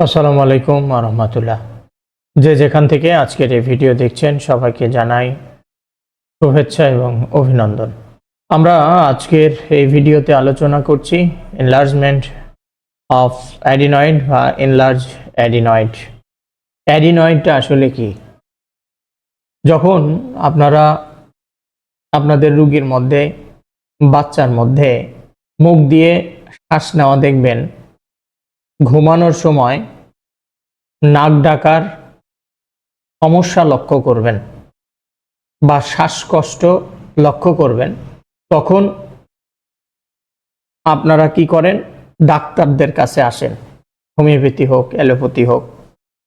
আসসালামু আলাইকুম রহমতুল্লাহ। যে যেখান থেকে আজকের এই ভিডিও দেখছেন সবাইকে জানাই শুভেচ্ছা এবং অভিনন্দন। আমরা আজকের এই ভিডিওতে আলোচনা করছি এনলার্জমেন্ট অফ অ্যাডিনয়েড বা এনলার্জ অ্যাডিনয়েড অ্যাডিনয়েডটা আসলে কি? যখন আপনারা আপনাদের রুগীর মধ্যে, বাচ্চার মধ্যে মুখ দিয়ে শ্বাস নেওয়া দেখবেন ঘুমানোর সময় নাক ডাকার সমস্যা লক্ষ্য করবেন বা শ্বাসকষ্ট লক্ষ্য করবেন, তখন আপনারা কি করেন? ডাক্তারদের কাছে আসেন। হোমিওপ্যাথি হোক, অ্যালোপ্যাথি হোক।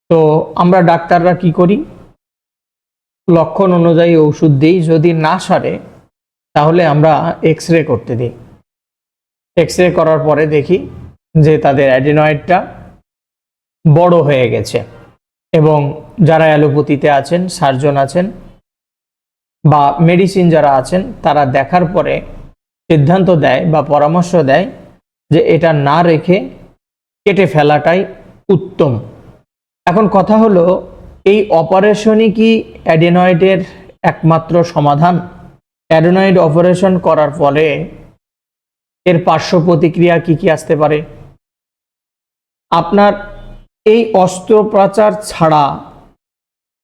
তো আমরা ডাক্তাররা কি করি? লক্ষণ অনুযায়ী ওষুধ দিই। যদি না সারে, তাহলে আমরা এক্স রে করতে দিই। এক্স রে করার পরে দেখি যে তাদের অ্যাডিনয়েডটা বড় হয়ে গেছে। এবং যারা অ্যালোপ্যাথিতে আছেন, সার্জন আছেন বা মেডিসিন যারা আছেন, তারা দেখার পরে সিদ্ধান্ত দেয় বা পরামর্শ দেয় যে এটা না রেখে কেটে ফেলাটাই উত্তম। এখন কথা হলো, এই অপারেশনই কি অ্যাডেনয়েডের একমাত্র সমাধান? অ্যাডিনয়েড অপারেশন করার ফলে এর পার্শ্ব প্রতিক্রিয়া কী কী আসতে পারে? আপনার এই অস্ত্রোপচার ছাড়া,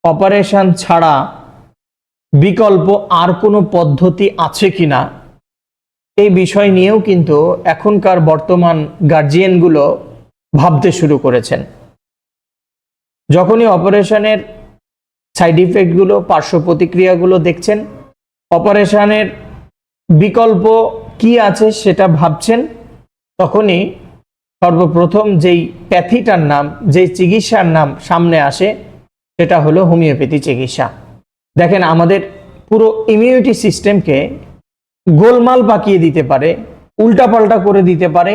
অপারেশন ছাড়া বিকল্প আর কোনো পদ্ধতি আছে কি না? এই বিষয় নিয়েও কিন্তু এখনকার বর্তমান গার্জিয়ানগুলো ভাবতে শুরু করেছেন। যখনই অপারেশনের সাইড ইফেক্টগুলো, পার্শ্ব প্রতিক্রিয়াগুলো দেখছেন, অপারেশনের বিকল্প কি আছে সেটা ভাবছেন, তখনই সর্বপ্রথম যেই প্যাথিটার নাম, যেই চিকিৎসার নাম সামনে আসে, সেটা হলো হোমিওপ্যাথি চিকিৎসা। দেখেন, আমাদের পুরো ইমিউনিটি সিস্টেমকে গোলমাল পাকিয়ে দিতে পারে, উল্টাপাল্টা করে দিতে পারে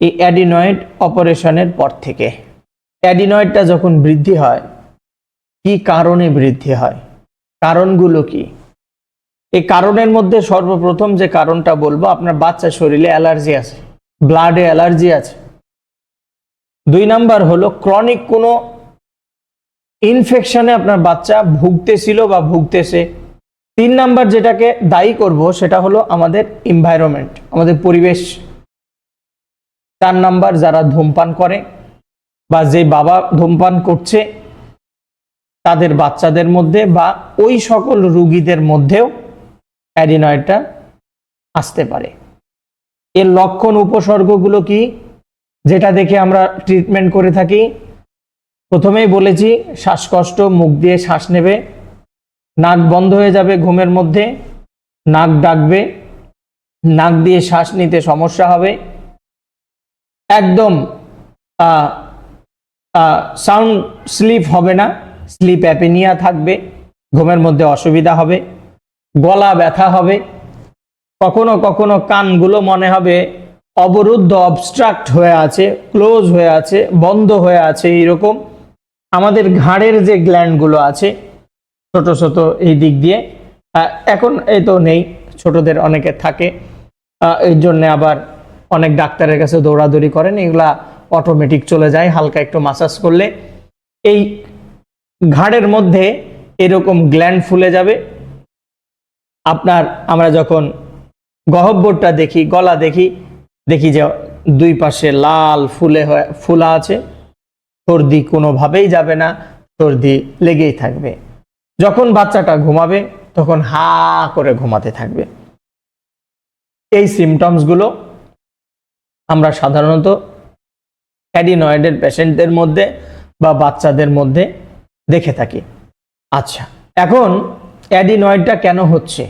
এই অ্যাডিনয়েড অপারেশনের পর থেকে। অ্যাডিনয়েডটা যখন বৃদ্ধি হয়, কি কারণে বৃদ্ধি হয়? কারণগুলো কি? এই কারণের মধ্যে সর্বপ্রথম যে কারণটা বলব, আপনার বাচ্চার শরীরে অ্যালার্জি আছে ব্লাডে অ্যালার্জি আছে দুই নাম্বার হলো ক্রনিক কোনো ইনফেকশনে আপনার বাচ্চা ভুগতেছিল বা ভুগতেছে। তিন নাম্বার যেটাকে দায়ী করব, সেটা হলো আমাদের এনভায়রনমেন্ট আমাদের পরিবেশ। চার নাম্বার যারা ধূমপান করে বা যে বাবা ধূমপান করছে, তাদের বাচ্চাদের মধ্যে বা ওই সকল রুগীদের মধ্যেও অ্যাডিনয়েডটা আসতে পারে। এর লক্ষণ, উপসর্গগুলো কি? যেটা দেখে আমরা ট্রিটমেন্ট করে থাকি, প্রথমেই বলেছি, শ্বাসকষ্ট, মুখ দিয়ে শ্বাস নেবে, নাক বন্ধ হয়ে যাবে ঘুমের মধ্যে, নাক ডাকবে, নাক দিয়ে শ্বাস নিতে সমস্যা হবে, একদম সাউন্ড স্লিপ হবে না স্লিপ অ্যাপেনিয়া থাকবে, ঘুমের মধ্যে অসুবিধা হবে, গলা ব্যথা হবে, কখনো কখনো কানগুলো মনে হবে অবরুদ্ধ অবস্ট্রাক্ট হয়ে আছে ক্লোজ হয়ে আছে, বন্ধ হয়ে আছে এইরকম। আমাদের ঘাড়ের যে গ্ল্যান্ডগুলো আছে, ছোট ছোট এই দিক দিয়ে এখন এই তো নেই, ছোটদের অনেকে থাকে এই জন্যে আবার অনেক ডাক্তারের কাছে দৌড়াদৌড়ি করেন, এগুলা অটোমেটিক চলে যায়, হালকা একটু মাসাজ করলে। এই ঘাড়ের মধ্যে এরকম গ্ল্যান্ড ফুলে যাবে। আপনার, আমরা যখন গহব্বরটা দেখি, গলা দেখি দেখি যে দুই পাশে লাল ফুলে ফুলা আছে। সর্দি কোনোভাবেই যাবে না, সর্দি লেগেই থাকবে। যখন বাচ্চাটা ঘুমাবে, তখন হা করে ঘুমাতে থাকবে। এই সিমটমসগুলো আমরা সাধারণত অ্যাডিনয়েডের পেশেন্টদের মধ্যে বা বাচ্চাদের মধ্যে দেখে থাকি। আচ্ছা এখন অ্যাডিনয়েডটা কেন হচ্ছে?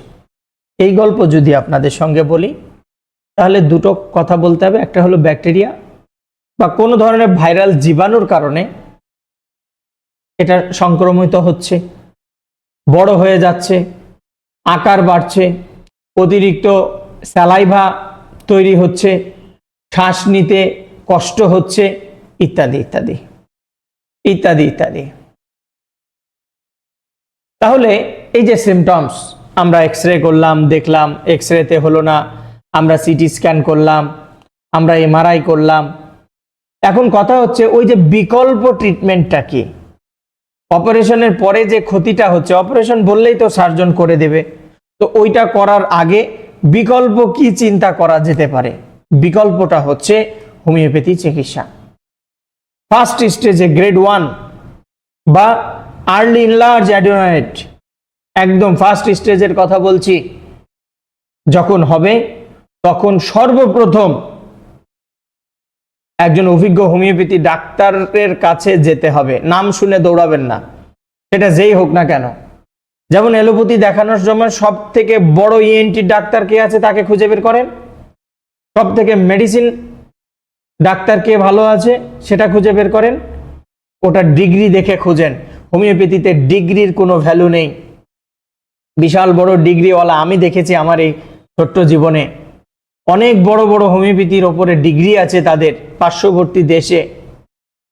এই গল্প যদি আপনাদের সঙ্গে বলি। তাহলে দুটো কথা বলতে হবে। একটা হলো ব্যাকটেরিয়া বা কোনো ধরনের ভাইরাল জীবাণুর কারণে এটা সংক্রমিত হচ্ছে, বড় হয়ে যাচ্ছে, আকার বাড়ছে, অতিরিক্ত স্যালাইভা তৈরি হচ্ছে, শ্বাস নিতে কষ্ট হচ্ছে ইত্যাদি ইত্যাদি ইত্যাদি ইত্যাদি। তাহলে এই যে সিমটমস আমরা এক্স রে করলাম, দেখলাম এক্স রেতে হলো না আমরা সিটি স্ক্যান করলাম, আমরা এমআরআই করলাম। এখন কথা হচ্ছে, ওই যে বিকল্প ট্রিটমেন্টটা কি? অপারেশনের পরে যে ক্ষতিটা হচ্ছে, অপারেশন বললেই তো সার্জন করে দেবে। তো ওইটা করার আগে বিকল্প কি চিন্তা করা যেতে পারে? বিকল্পটা হচ্ছে হোমিওপ্যাথি চিকিৎসা। ফার্স্ট স্টেজে গ্রেড ওয়ান বা আর্লি ইনলার্জ অ্যাডোনাইট একদম ফার্স্ট স্টেজের কথা বলছি। যখন হবে তখন সর্বপ্রথম একজন অভিজ্ঞ হোমিওপ্যাথি ডাক্তারের কাছে যেতে হবে। নাম শুনে দৌড়াবেন না। সেটা যেই হোক না কেন। যেমন এলোপ্যাথি দেখানোর সময় সব থেকে বড় ইএনটি ডাক্তার কে আছে তাকে খুঁজে বের করেন? সব থেকে মেডিসিন ডাক্তার কে ভালো আছে সেটা খুঁজে বের করেন। ওটা ডিগ্রি দেখে খুঁজেন। হোমিওপ্যাথিতে ডিগ্রির কোনো ভ্যালু নেই। বিশাল বড় ডিগ্রিওয়ালা আমি দেখেছি আমার এই ছোট্ট জীবনে। অনেক বড় বড় হোমিওপ্যাথির ওপরে ডিগ্রি আছে তাদের, পার্শ্ববর্তী দেশে।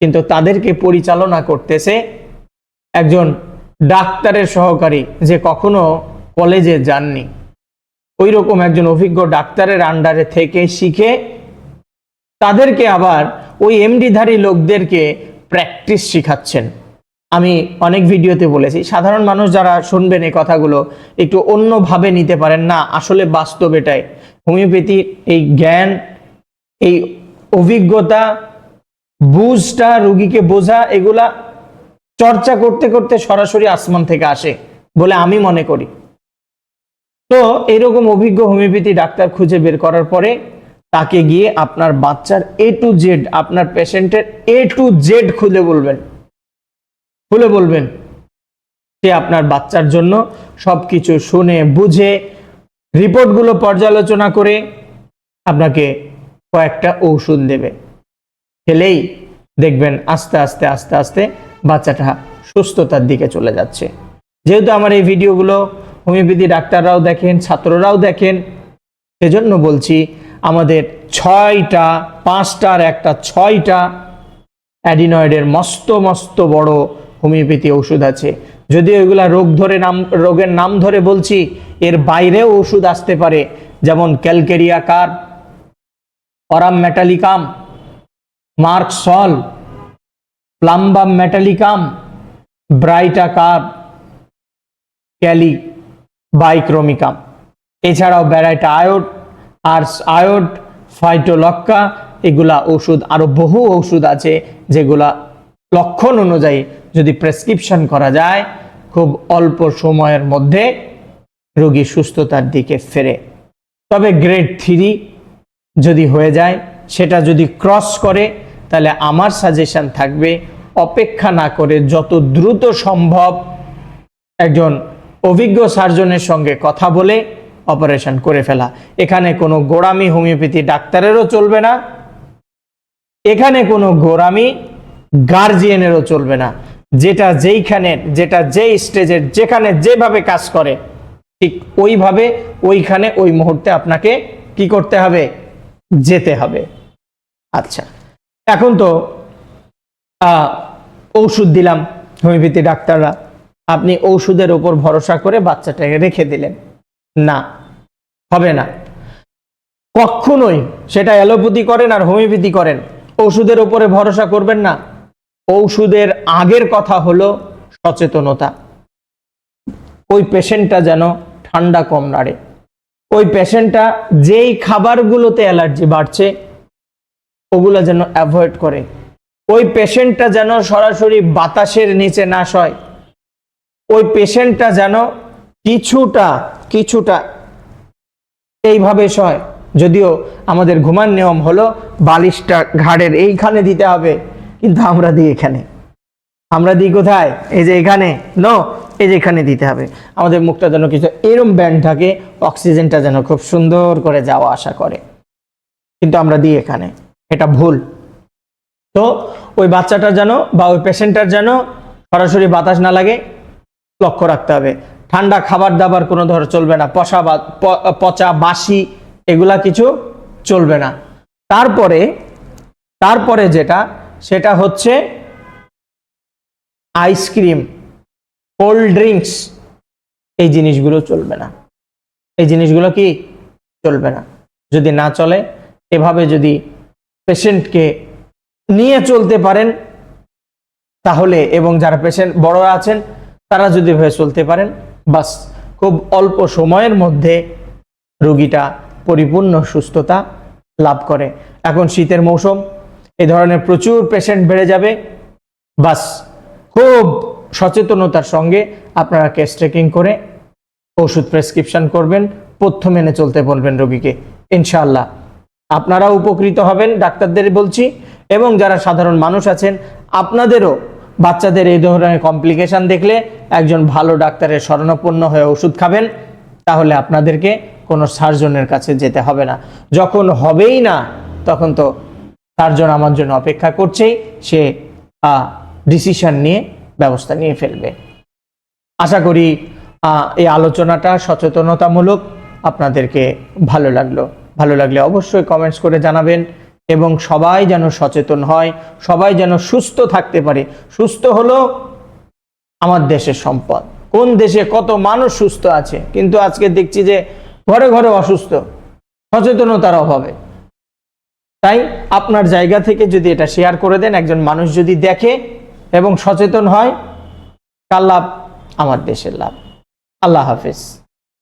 কিন্তু তাদেরকে পরিচালনা করতেছে একজন ডাক্তারের সহকারী যে কখনো কলেজে যাননি। ওই রকম একজন অভিজ্ঞ ডাক্তারের আন্ডারে থেকে শিখে তাদেরকে আবার ওই এমডিধারী লোকদেরকে প্র্যাকটিস শিখাচ্ছেন। আমি অনেক ভিডিওতে বলেছি, সাধারণ মানুষ যারা শুনবেন এই কথাগুলো একটু অন্যভাবে নিতে পারেন না, আসলে বাস্তব এটাই। হোমিওপ্যাথি এই জ্ঞান, এই অভিজ্ঞতা, বুঝটা, রুগীকে বোঝা, এগুলা চর্চা করতে করতে সরাসরি আসমান থেকে আসে বলে আমি মনে করি। তো এরকম অভিজ্ঞ হোমিওপ্যাথি ডাক্তার খুঁজে বের করার পরে তাকে গিয়ে আপনার বাচ্চার এ টু জেড আপনার পেশেন্টের এ টু জেড খুলে বলবেন। খুলে বলবেন। সে আপনার বাচ্চার জন্য সব কিছু শুনে, বুঝে, রিপোর্টগুলো পর্যালোচনা করে আপনাকে কয়েকটা ঔষধ দেবে। খেলেই দেখবেন আস্তে আস্তে আস্তে আস্তে বাচ্চাটা সুস্থতার দিকে চলে যাচ্ছে। যেহেতু আমার এই ভিডিওগুলো হোমিওপ্যাথি ডাক্তাররাও দেখেন, ছাত্ররাও দেখেন, সেজন্য বলছি আমাদের ছয়টা, পাঁচটার একটা ছয়টা অ্যাডিনয়েডের মস্ত মস্ত বড় হোমিওপ্যাথি ওষুধ আছে। যদিও এগুলা রোগ ধরে নাম, রোগের নাম ধরে বলছি, এর বাইরেও ওষুধ আসতে পারে, যেমন calcarea carb aurum metallicum, merc sol, plumbum metallicum, baryta carb kali, bichromicum. এছাড়াও ব্যারাইটা আয়োড আর আয়োড, ফাইটোলক্কা, এগুলা ওষুধ, আরও বহু ওষুধ আছে যেগুলা লক্ষণ অনুযায়ী যদি প্রেসক্রিপশন করা যায়, খুব অল্প সময়ের মধ্যে রোগী সুস্থতার দিকে ফেরে। তবে গ্রেড থ্রি যদি হয়ে যায়, সেটা যদি ক্রস করে, তাহলে আমার সাজেশন থাকবে, অপেক্ষা না করে যত দ্রুত সম্ভব একজন অভিজ্ঞ সার্জনের সঙ্গে কথা বলে অপারেশন করে ফেলা। এখানে কোনো গোড়ামি হোমিওপ্যাথি ডাক্তারেরও চলবে না। এখানে কোনো গোড়ামি গার্জিয়ানেরও চলবে না। যেটা যেইখানে, যেটা যেই স্টেজের যেখানে যেভাবে কাজ করে, ঠিক ওইভাবে ওইখানে ওই মুহূর্তে আপনাকে কি করতে হবে? যেতে হবে। আচ্ছা এখন তো ঔষধ দিলাম হোমিওপ্যাথি ডাক্তাররা। আপনি ঔষধের ওপর ভরসা করে বাচ্চাটাকে রেখে দিলেন। না, হবে না। কখনোই সেটা অ্যালোপ্যাথি করেন আর হোমিওপ্যাথি করেন। ওষুধের উপরে ভরসা করবেন না। ঔষধের আগের কথা হলো সচেতনতা। ওই পেশেন্টটা যেন ঠান্ডা কম নাড়ে ওই পেশেন্টটা যেই খাবারগুলোতে অ্যালার্জি বাড়ছে, ওগুলো যেন অ্যাভয়েড করে। ওই পেশেন্টটা যেন সরাসরি বাতাসের নিচে না শয়। ওই পেশেন্টটা যেন কিছুটা কিছুটা এইভাবে শয়। যদিও আমাদের ঘুমান নিয়ম হলো বালিশটা ঘাড়ের এইখানে দিতে হবে। কিন্তু আমরা দিই এখানে। আমরা দিই কোথায়? এই যে এখানে। নো, এই যে এখানে দিতে হবে। আমাদের মুখটা যেন কিছু এরম ব্যান্ড থাকে, অক্সিজেনটা যেন খুব সুন্দর করে যাওয়া আসা করে। কিন্তু আমরা দিই এখানে। এটা ভুল। তো, ওই বাচ্চাটার যেন বা ওই পেশেন্টটার যেন সরাসরি বাতাস না লাগে, লক্ষ্য রাখতে হবে। ঠান্ডা খাবার দাবার কোনো ধর চলবে না পচা বা, প- পচা বাসি এগুলা কিছু চলবে না। তারপরে তারপরে যেটা সেটা হচ্ছে আইসক্রিম কোল্ড ড্রিঙ্কস এই জিনিসগুলো চলবে না। এই জিনিসগুলো কি চলবে না? যদি না চলে, এভাবে যদি পেশেন্টকে নিয়ে চলতে পারেন, তাহলে এবং যারা পেশেন্ট বড় আছেন, তারা যদি ভেবে চলতে পারেন, বাস খুব অল্প সময়ের মধ্যে রোগীটা পরিপূর্ণ সুস্থতা লাভ করে। এখন শীতের মৌসুম এই ধরনের প্রচুর পেশেন্ট বেড়ে যাবে। বাস, খুব সচেতনতার সঙ্গে আপনারা কেস ট্রেকিং করে ওষুধ প্রেসক্রিপশন করবেন, পথ্য মেনে চলতে বলবেন রোগীকে। ইনশাআল্লাহ। আপনারা উপকৃত হবেন, ডাক্তারদের বলছি, এবং যারা সাধারণ মানুষ আছেন, আপনাদেরও বাচ্চাদের এই ধরনের কমপ্লিকেশন দেখলে একজন ভালো ডাক্তারের শরণাপন্ন হয়ে ওষুধ খাবেন, তাহলে আপনাদেরকে কোনো সার্জনের কাছে যেতে হবে না। যখন হবেই না, তখন তো সার্জন আমার জন্য অপেক্ষা করছেই সে ডিসিশন নিয়ে ব্যবস্থা নিয়ে ফেলবে। আশা করি এই আলোচনাটা সচেতনতামূলক আপনাদেরকে ভালো লাগল। ভালো লাগলে অবশ্যই কমেন্টস করে জানাবেন এবং সবাই যেন সচেতন হয়, সবাই যেন সুস্থ থাকতে পারে। সুস্থ হলো আমার দেশের সম্পদ। কোন দেশে কত মানুষ সুস্থ আছে, কিন্তু আজকে দেখছি যে ঘরে ঘরে অসুস্থ। সচেতনতার অভাবে। তাই আপনার জায়গা থেকে যদি এটা শেয়ার করে দেন, একজন মানুষ যদি দেখে এবং সচেতন হয়, কার লাভ? আমার দেশের লাভ। আল্লাহ হাফিজ।